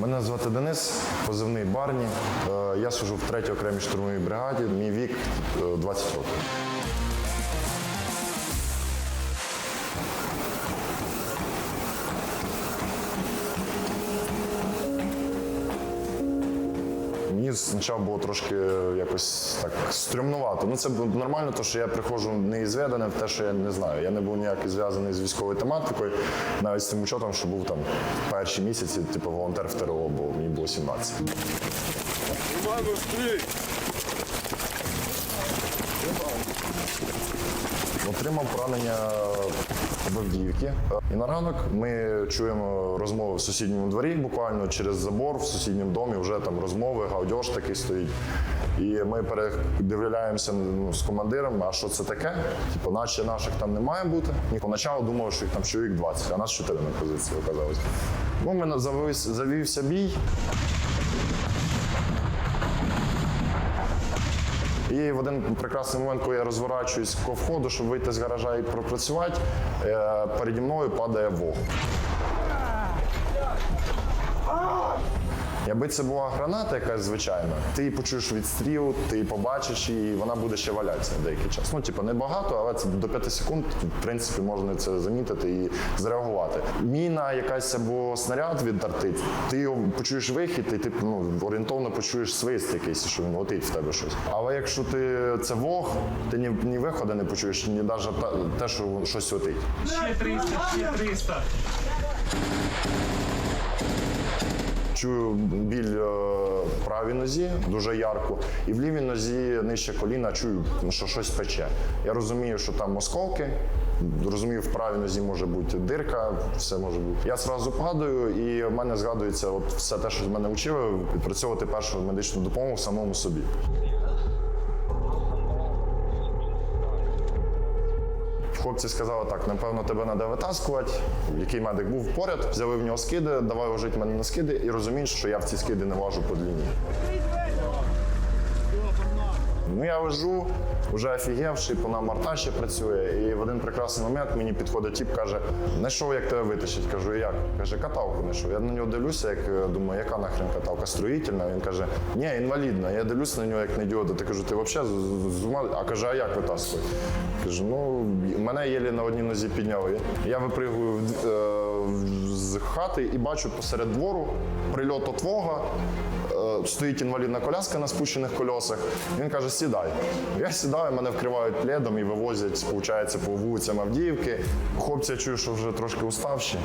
Мене звати Денис, позивний Барні. Е, Я служу в 3-й окремій штурмовій бригаді. Мій вік е, 20 років. Спочатку було трошки якось так стрімнувато. Ну це нормально, тому що я приходжу неізведаний в те, що я не знаю. Я не був ніяк зв'язаний з військовою тематикою, навіть з тим учетом, що був там перші місяці, типу волонтер в ТРО, бо мені було 17. Івану, стрій! Отримав поранення в. І на ранок ми чуємо розмови в сусідньому дворі, буквально через забор в сусідньому домі вже там розмови, гаудьош такий стоїть. І ми передивляємося ну, з командиром, а що це таке? Типу, наче наших там не має бути. І поначалу думав, що їх там чоловік 20, а нас 4 на позиції оказалось. Ну, мене завівся бій. І в один прекрасний момент, коли я розворачуюсь по входу, щоб вийти з гаража і пропрацювати, е, переді мною падає вог. Якби це була граната якась звичайна, ти почуєш відстріл, ти її побачиш і вона буде ще валятися деякий час. Ну, типу, не багато, але це до 5 секунд, в принципі, можна це замітити і зреагувати. Міна якась або снаряд віддартить, ти його почуєш вихід, і ти ну, орієнтовно почуєш свист якийсь, що він летить в тебе щось. Але якщо ти це вог, ти ні, ні виходу не почуєш, ні навіть те, що щось летить. Ще 300, ще 300. Чую біль е, правій нозі дуже ярко, і в лівій нозі нижче коліна чую, що щось пече. Я розумію, що там осколки. Розумію, в правій нозі може бути дирка, все може бути. Я зразу падаю, і в мене згадується от все те, що мене вчили, відпрацьовувати першу медичну допомогу самому собі. Хлопці сказали, так, напевно, тебе треба витаскувати. Який медик був поряд, взяли в нього скиди, давай ложити мене на скиди і розумієш, що я в ці скиди не важу по длині. Ну я лежу, вже офігевший, по нам арта ще працює. І в один прекрасний момент мені підходить тіп, каже: знайшов, як тебе витащить. Кажу, як? Каже, каталку знайшов. Я на нього дивлюся, як е, думаю, яка нахрен каталка? Строїтельна? Він каже, ні, інвалідна. Я дивлюся на нього як на ідіота. Ти кажу, ти взагалі з- ума? А каже, а як витаскувати? Кажу, ну мене єлі на одній нозі підняли. Я випригую е, з хати і бачу посеред двору прильот от вога. Е, Стоїть інвалідна коляска на спущених колесах. Він каже: сідай. Я сідаю, мене вкривають пледом і вивозять, виходить, по вулицям Авдіївки. Хлопці я чую, що вже трошки уставші.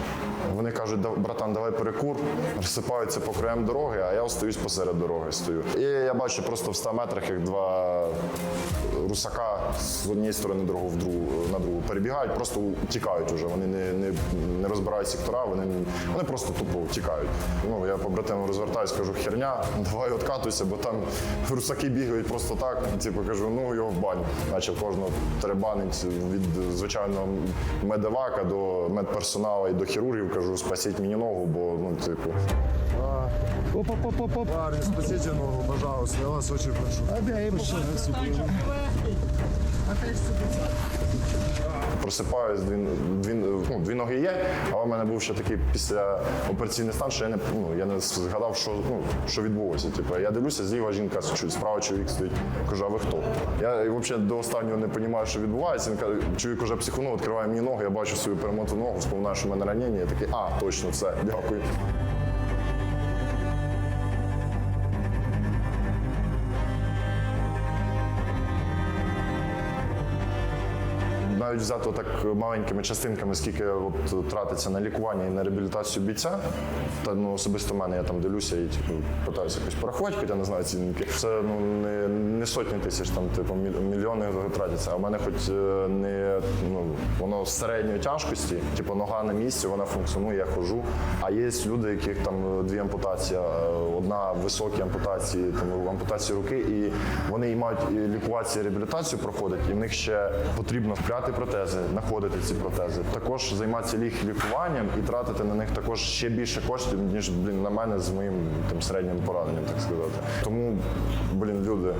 Вони кажуть, братан, давай перекур, розсипаються по краям дороги, а я остаюсь посеред дороги стою. І я бачу просто в 100 метрах, як два русака з однієї сторони дорогу в другу на другу перебігають, просто тікають уже. Вони не, не, не розбирають сектора, вони, вони просто тупо тікають. Ну я побратимам розвертаюсь, кажу, херня, давай откатуйся, бо там русаки бігають просто так. Типу кажу, ну його в баню. Наче кожного требанить від звичайного медевака до медперсоналу і до хірургів. Кажу, спасіть мені ногу, бо ну, типу. Оп-оп-оп-оп. Парень, спасіть ногу, пожалуйста, я вас дуже прошу. Просипаюсь, дві, дві, ну, дві ноги є, але в мене був ще такий після операційний стан, що я не, ну, я не згадав, що, ну, що відбулося. Типу, я дивлюся, зліва жінка, чу- справа чоловік стоїть. Кажу, а ви хто? Я взагалі до останнього не розумію, що відбувається. Він каже, чоловік уже психонув, відкриває мені ноги, я бачу свою перемоту ногу, вспоминаю, що в мене ранення. Я такий, а, точно, все, дякую. Навіть взято так маленькими частинками, скільки от тратиться на лікування і на реабілітацію бійця. Та ну особисто мене я там дивлюся і типу, питаюся якось порахувати, хоча не знаю цінники. Це ну не, не сотні тисяч, там типу мільйони тратяться. А в мене хоч е, не ну воно середньої тяжкості, типу нога на місці, вона функціонує, я хожу. А є люди, яких там е, дві ампутації, е, одна високі ампутації, там ампутації руки, і вони і мають і реабілітацію проходять, і в них ще потрібно впряти протези, знаходити ці протези. Також займатися їх лікуванням і тратити на них також ще більше коштів, ніж блін, на мене з моїм там середнім пораненням, так сказати. Тому, блін, люди,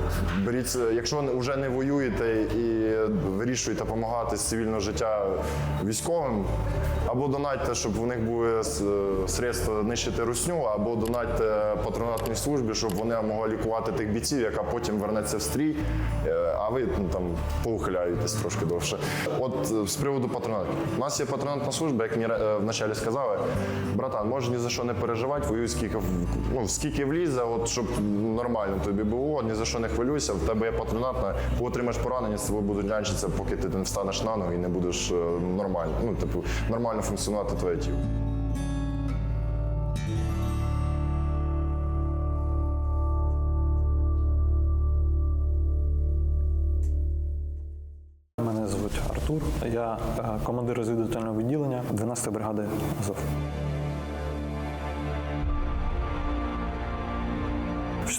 беріть, це- якщо вже не воюєте і вирішуєте допомагати з цивільного життя військовим, або донатьте, щоб в них були е, средства нищити русню, або донатьте патронатній службі, щоб вони могли лікувати тих бійців, яка потім вернеться в стрій, е, а ви ну, там поухиляєтесь трошки довше. От е, з приводу патронату. У нас є патронатна служба, як мені вначалі сказали, братан, можеш ні за що не переживати, воюй скільки ну, скільки влізе, от щоб нормально тобі було, ні за що не хвилюйся. В тебе є патронатна, ти отримаєш поранення, з тобою будуть нянчитися, поки ти не встанеш на ноги і не будеш нормально. Ну, типу, нормально функціонувати твоє тіло. Мене звуть Артур. Я е, командир розвідувального відділення 12-ї бригади Азов.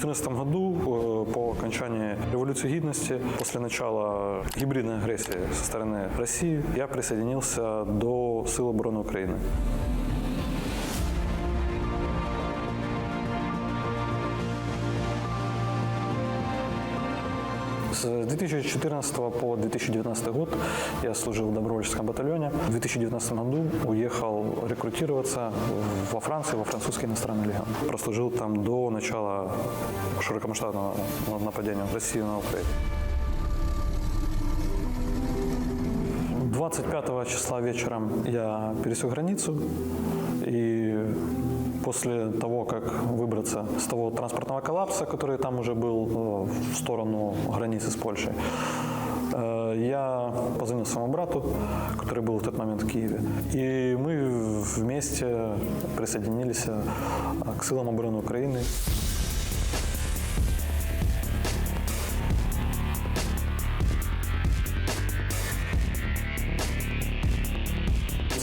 2014 году, э, по окончании революции гидности, после начала гибридной агрессии со стороны России, я присоединился до Сил обороны Украины. С 2014 по 2019 год я служил в добровольческом батальоне. В 2019 году уехал рекрутироваться во Францию, во французский иностранный легион. Прослужил там до начала широкомасштабного нападения в Россию на Украину. 25 числа вечером я пересек границу и после того, как выбраться с того транспортного коллапса, который там уже был э, в сторону границы с Польшей, э, я позвонил своему брату, который был в тот момент в Киеве, и мы вместе присоединились э, к силам обороны Украины.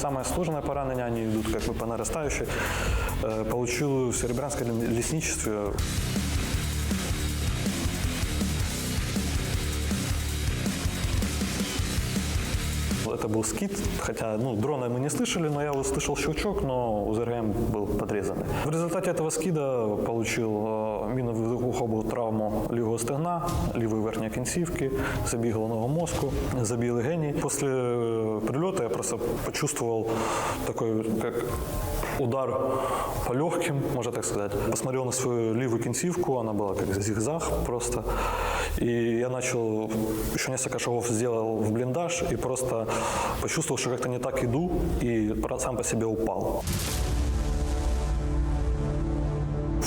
Самое сложное поранение, они идут как бы по нарастающей. Э, Получил в Серебрянском лесничестве Это был скид, хотя ну, дрона мы не слышали, но я услышал щелчок, но УЗРГМ был подрезанный. В результате этого скида получил э, минно-вибухову травму лівого стегна, лівої верхньої кінцівки, забій головного мозку, забій легеней. После э, прилета я просто почувствовал такой, как удар по легким, можно так сказать. Посмотрел на свою левую кинцівку, она была как зигзаг просто. И я начал, еще несколько шагов сделал в блиндаж и просто почувствовал, что как-то не так иду и сам по себе упал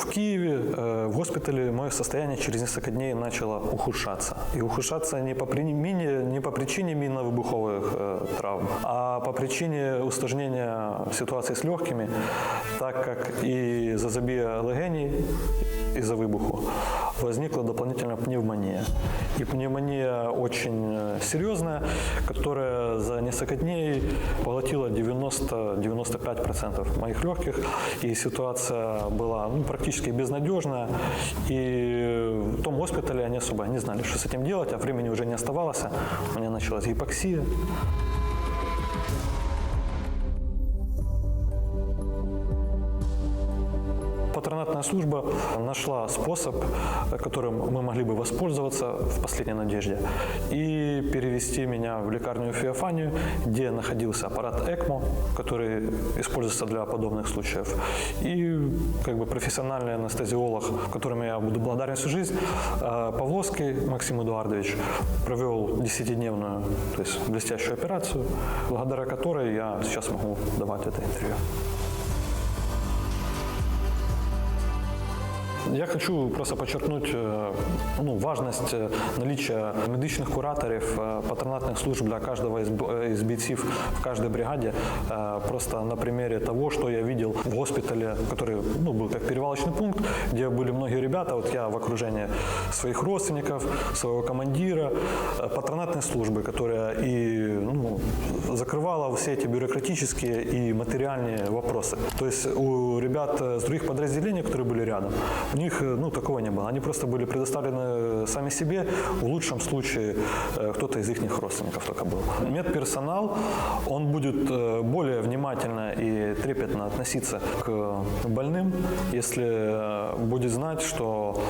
В Киеве, э, в госпитале, мое состояние через несколько дней начало ухудшаться. И ухудшаться не по, при- мини- не по причине минно-выбуховых э, травм, а по причине усложнения ситуации с легкими, так как и за забия легеней из-за выбуху возникла дополнительная пневмония. И пневмония очень э, серьезная, которая за несколько дней поглотила 90-95% моих легких. И ситуация была ну, практически безнадежная. И в том госпитале они особо не знали, что с этим делать, а времени уже не оставалось. У меня началась гипоксия. Патронатная служба нашла способ, которым мы могли бы воспользоваться в последней надежде, и перевести меня в лекарню Феофанию, где находился аппарат ЭКМО, который используется для подобных случаев, и как бы профессиональный анестезиолог, которому я буду благодарен всю жизнь, э, Павловский Максим Эдуардович провел 10-дневную, то есть блестящую операцию, благодаря которой я сейчас могу давать это интервью. Я хочу просто подчеркнуть э, ну, важность э, наличия медичних кураторів, э, патронатних служб для каждого из, бойцов в каждой бригаде. Просто на примере того, что я видел в госпитале, который ну, был как перевалочный пункт, где были многие ребята, вот я в окружении своих родственников, своего командира, патронатной службы, которая и ну, закрывала все эти бюрократические и материальные вопросы. То есть у ребят с других подразделений, которые были рядом, у них них э, ну, такого не было. Они просто были предоставлены сами себе. В лучшем случае э, кто-то из их родственников только был. Медперсонал, он будет э, более внимательно и трепетно относиться к больным, если э, будет знать, что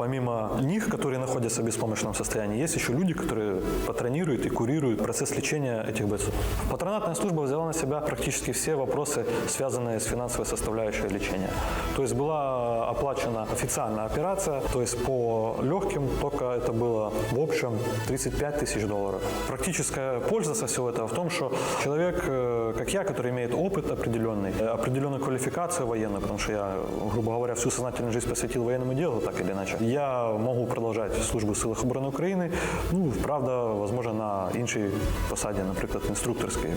помимо них, которые находятся в беспомощном состоянии, есть еще люди, которые патронируют и курируют процесс лечения этих бойцов. Патронатная служба взяла на себя практически все вопросы, связанные с финансовой составляющей лечения. То есть была оплачена официальная операция, то есть по легким только это было в общем 35 тысяч долларов. Практическая польза со всего этого в том, что человек, э, как я, который имеет опыт определенный, э, определенную квалификацию военную, потому что я, грубо говоря, всю сознательную жизнь посвятил военному делу, так или иначе, я могу продолжать службу в силах оборони України, ну, правда, возможно, на іншій посаді, наприклад, інструкторській.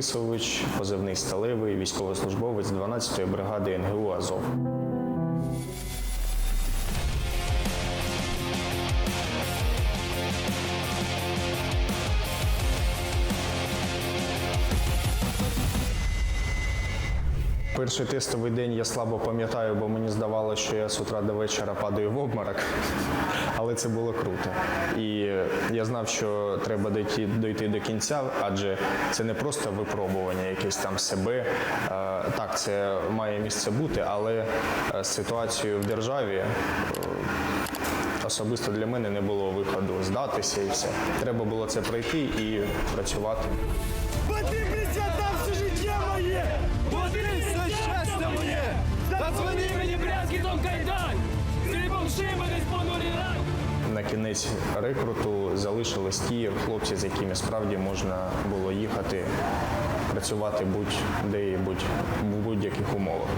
Борисович, позивний сталевий, військовослужбовець 12-ї бригади НГУ Азов. Перший тестовий день я слабо пам'ятаю, бо мені здавалося, що я з утра до вечора падаю в обморок. Але це було круто. І я знав, що треба дойти, дойти до кінця, адже це не просто випробування якесь там себе. Е, Так, це має місце бути, але е, з ситуацією в державі. е, Особисто для мене не було виходу здатися і все. Треба було це пройти і працювати. Кінець рекруту залишились ті хлопці, з якими справді можна було їхати, працювати будь-де і будь в будь-яких умовах.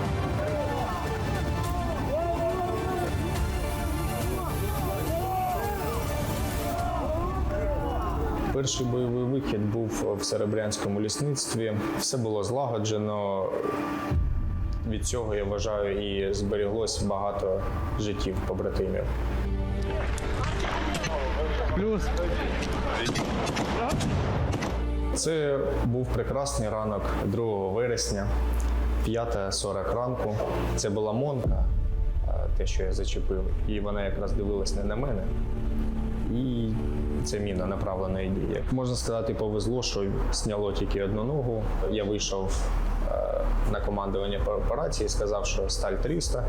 Перший бойовий вихід був в Серебрянському лісництві. Все було злагоджено. Від цього я вважаю і зберіглось багато життів побратимів. Це був прекрасний ранок 2 вересня, 5.40 ранку. Це була Монка, те, що я зачепив, і вона якраз дивилась не на мене. І це міна направленої дії. Можна сказати, повезло, що сняло тільки одну ногу. Я вийшов на командування по операції, сказав, що сталь 300. е,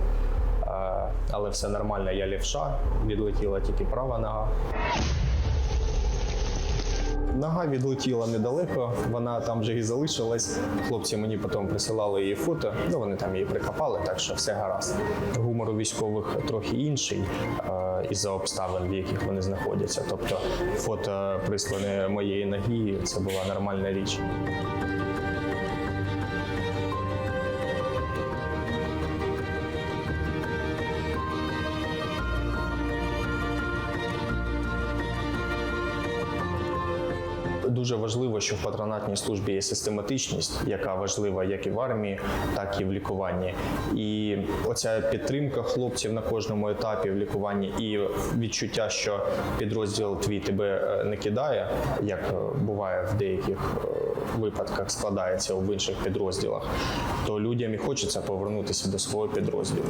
Але все нормально, я лівша, відлетіла тільки права нога. Нога відлетіла недалеко, вона там вже і залишилась. Хлопці мені потім присилали її фото. Ну вони там її прикопали, так що все гаразд. Гумор у військових трохи інший е, із-за обставин, в яких вони знаходяться. Тобто, фото прислане моєї ноги це була нормальна річ. Дуже важливо, що в патронатній службі є систематичність, яка важлива як і в армії, так і в лікуванні. І оця підтримка хлопців на кожному етапі в лікуванні, і відчуття, що підрозділ твій тебе е, не кидає, як е, буває в деяких е, випадках складається в інших підрозділах, то людям і хочеться повернутися до свого підрозділу.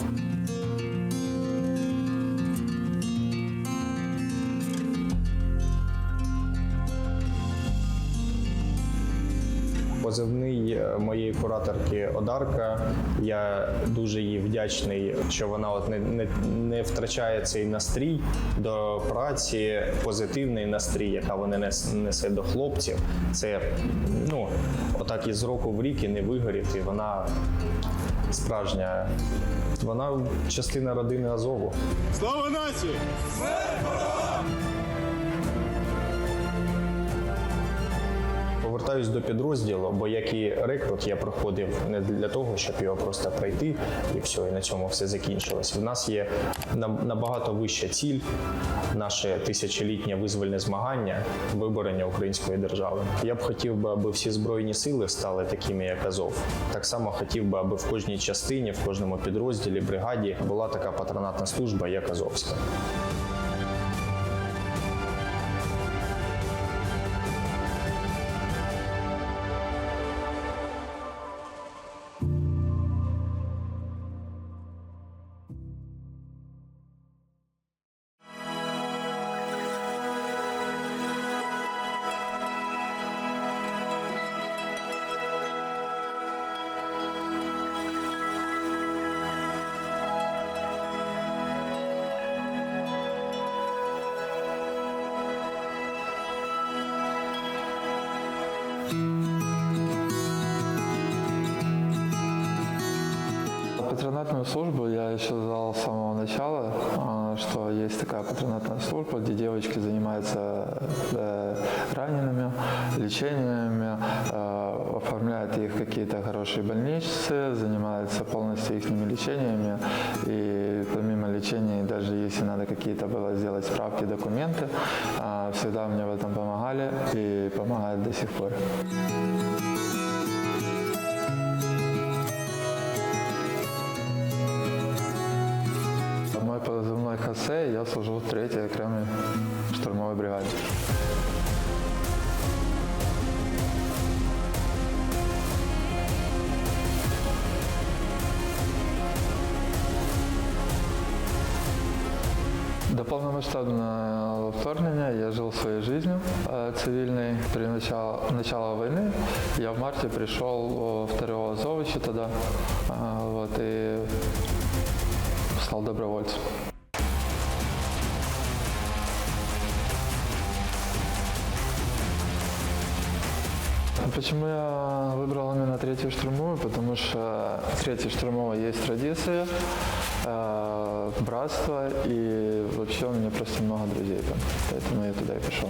Позивний е, моєї кураторки Одарка. Я дуже їй вдячний, що вона от не, не, не втрачає цей настрій до праці, позитивний настрій, яка вона несе до хлопців. Це ну отак із року в рік і не вигоріти. Вона справжня. Вона частина родини Азову. Слава нації! Повертаюсь до підрозділу, бо як і рекрут, я проходив не для того, щоб його просто пройти і все, і на цьому все закінчилось. В нас є набагато вища ціль, наше тисячолітнє визвольне змагання, виборення української держави. Я б хотів би, аби всі збройні сили стали такими, як Азов. Так само хотів би, аби в кожній частині, в кожному підрозділі, бригаді була така патронатна служба, як Азовська. Патронатную службу я еще знал с самого начала, а, что есть такая патронатная служба, где девочки занимаются э, ранеными, лечениями, э, оформляют их какие-то хорошие больницы, занимаются полностью их лечениями. И помимо лечения, даже если надо какие-то было сделать справки, документы, а, всегда мне в этом помогали и помогают до сих пор. позывной Хосе, я служу в 3-й окремой штурмовой бригаде. До повномасштабного вторгнення я жил своей жизнью э, цивильной. При начале, начала войны я в марте пришел э, в ТРО Азовича тогда э, вот, и стал добровольцем. Почему я выбрал именно третью штурмовую? Потому что в третьей штурмовой есть традиция, э, братство и вообще у меня просто много друзей там. Поэтому я туда и пошел.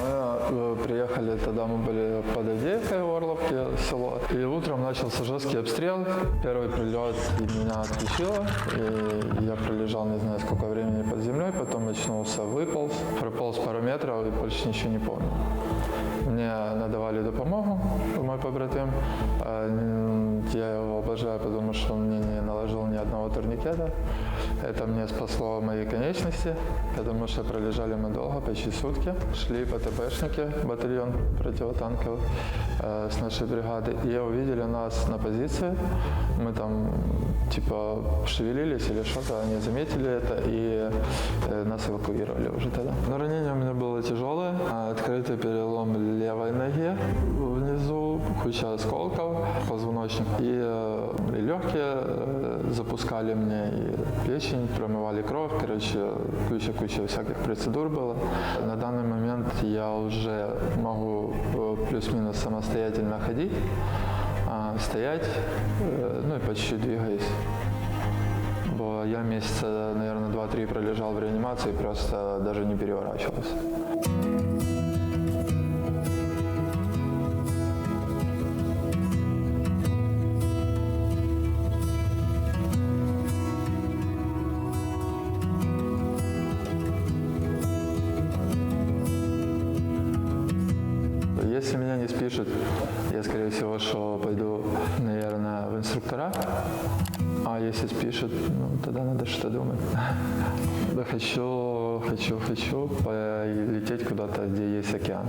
Мы э, приехали, тогда мы были под Авдеевкой в Орловке, село. И утром начался жесткий обстрел. Первый прилет и меня отключило. И я пролежал не знаю сколько времени под землей, потом очнулся, выполз, прополз пару метров и больше ничего не помню. Мне надавали допомогу, мой побратим. Я его обожаю, потому что он мне не наложил ни одного турникета. Это мне спасло мои конечности, потому что пролежали мы долго, почти сутки. Шли ПТПшники, батальон противотанковый э, с нашей бригады. И увидели нас на позиции. Мы там типа шевелились или что-то, они заметили это и э, нас эвакуировали уже тогда. Но ранение у меня было тяжелое. Открытый перелом левой ноги внизу, куча осколков, позвоночник. И, э, и легкие э, запускали мне, и печень, промывали кровь. Короче, куча-куча всяких процедур было. На данный момент я уже могу э, плюс-минус самостоятельно ходить, а, стоять, э, ну и по чуть-чуть двигаюсь. Бо я месяца, наверное, 2-3 пролежал в реанимации, просто даже не переворачивался. Я, скорее всего, что пойду, наверное, в инструктора. А если спишут, ну, тогда надо что-то думать. Да хочу, хочу, хочу полететь куда-то, где есть океан.